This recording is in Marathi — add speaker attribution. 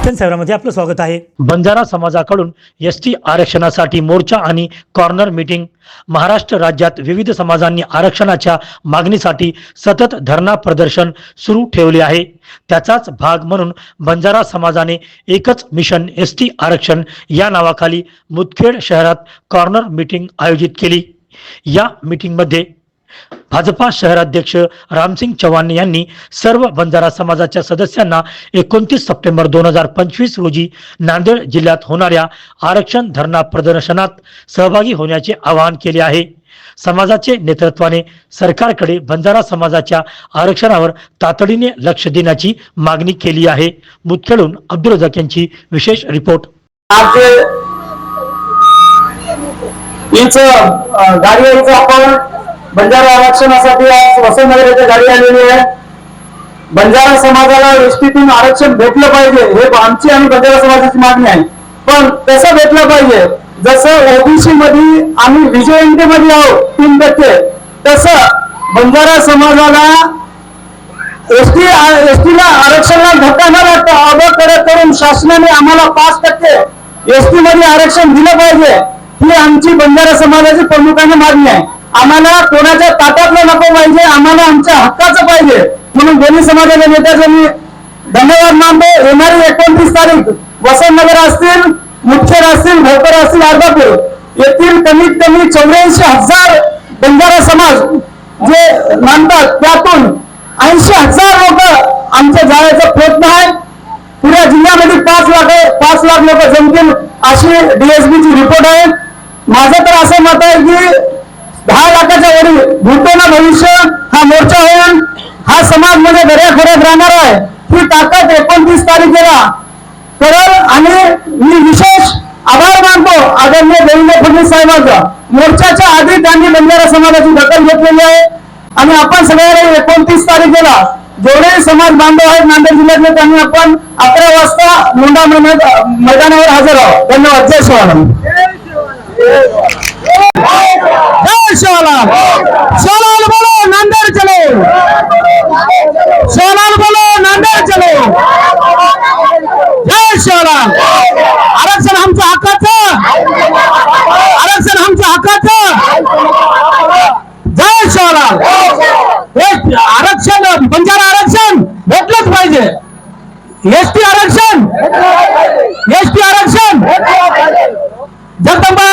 Speaker 1: नेशन सेवरामध्ये आपलं स्वागत आहे.
Speaker 2: बंजारा समाजाकडून एस टी आरक्षणासाठी मोर्चा आणि कॉर्नर मीटिंग. महाराष्ट्र राज्यात विविध समाजांनी आरक्षणाच्या मागणीसाठी सतत धरणा प्रदर्शन सुरू ठेवले आहे. त्याचाच भाग म्हणून बंजारा समाजाने एकच मिशन एस टी आरक्षण या नावाखाली मुदखेड शहरात कॉर्नर मीटिंग आयोजित केली. या मीटिंगमध्ये भाजपा शहराध्यक्ष रामसिंग चव्हाण यांनी सर्व बंजारा समाजाच्या सदस्यांना एकोणतीस सप्टेंबर दोन हजार पंचवीस रोजी नांदेड जिल्ह्यात होणाऱ्या आरक्षण धरणा प्रदर्शनात सहभागी होण्याचे आवाहन केले आहे. समाजाचे नेतृत्वाने सरकारकडे बंजारा समाजाच्या आरक्षणावर तातडीने लक्ष देण्याची मागणी केली आहे. मुदखेडून अब्दुल रजाक यांची विशेष रिपोर्ट.
Speaker 3: आज आपण बंजारा आरक्षणासाठी आज वसंतनगर येथे गाडी आलेली आहे. बंजारा समाजाला एसटीतून आरक्षण भेटलं पाहिजे हे आमची आणि बंजारा समाजाची मागणी आहे. पण कसं भेटलं पाहिजे जसं ओबीसी मध्ये आम्ही विजयंती मध्ये आहोत तीन टक्के तसं बंजारा समाजाला एसटी एसटीला आरक्षणाला धक्का न लागता अबकडे करून शासनाने आम्हाला पाच टक्के एसटी मध्ये आरक्षण दिलं पाहिजे ही आमची बंजारा समाजाची प्रमुखाने मागणी आहे. आम्हाला कोणाच्या ताटातलं नको पाहिजे आम्हाला आमच्या हक्काचं पाहिजे. म्हणून दोन्ही समाजाच्या नेत्याचे मी धन्यवाद मानतो. येणारी एकोणतीस तारीख वसंतनगर असतील मुखेड असतील भोकर असतील अर्धापूर येथील कमीत कमी चौऱ्याऐंशी हजार बंजारा समाज जे मानतात त्यातून ऐंशी हजार लोक आमच्या जाण्याचा प्रयत्न आहे. पुऱ्या जिल्ह्यामध्ये पाच लाख पाच लाख लोक जमतील अशी डीएसबीची रिपोर्ट आहे. माझं तर असं मत आहे की दहा लाखाच्या वरील भूतोना भविष्य हा मोर्चा होईल हा समाज म्हणजे दर्याखोऱ्यात राहणार आहे. ही ताकद एकोणतीस तारखेला करल आणि मी विशेष आभार मानतो आदरणीय देवेंद्र फडणवीस साहेबांचा. मोर्चाच्या आधी त्यांनी बंजारा समाजाची दखल घेतलेली आहे. आणि आपण सगळ्यांनी एकोणतीस तारखेला जेवढे समाज बांधव आहेत नांदेड जिल्ह्यातले त्यांनी आपण अकरा वाजता मुंडा मैदानावर हजर आहोत. धन्यवाद. जय शिवानंद. जय आरक्षण आमचं हक्काचं. आरक्षण आमचं हक्काचं. जय शिवराम. हे आरक्षण बंजारा आरक्षण भेटलंच पाहिजे. एसटी आरक्षण. एसटी आरक्षण. जगदंबा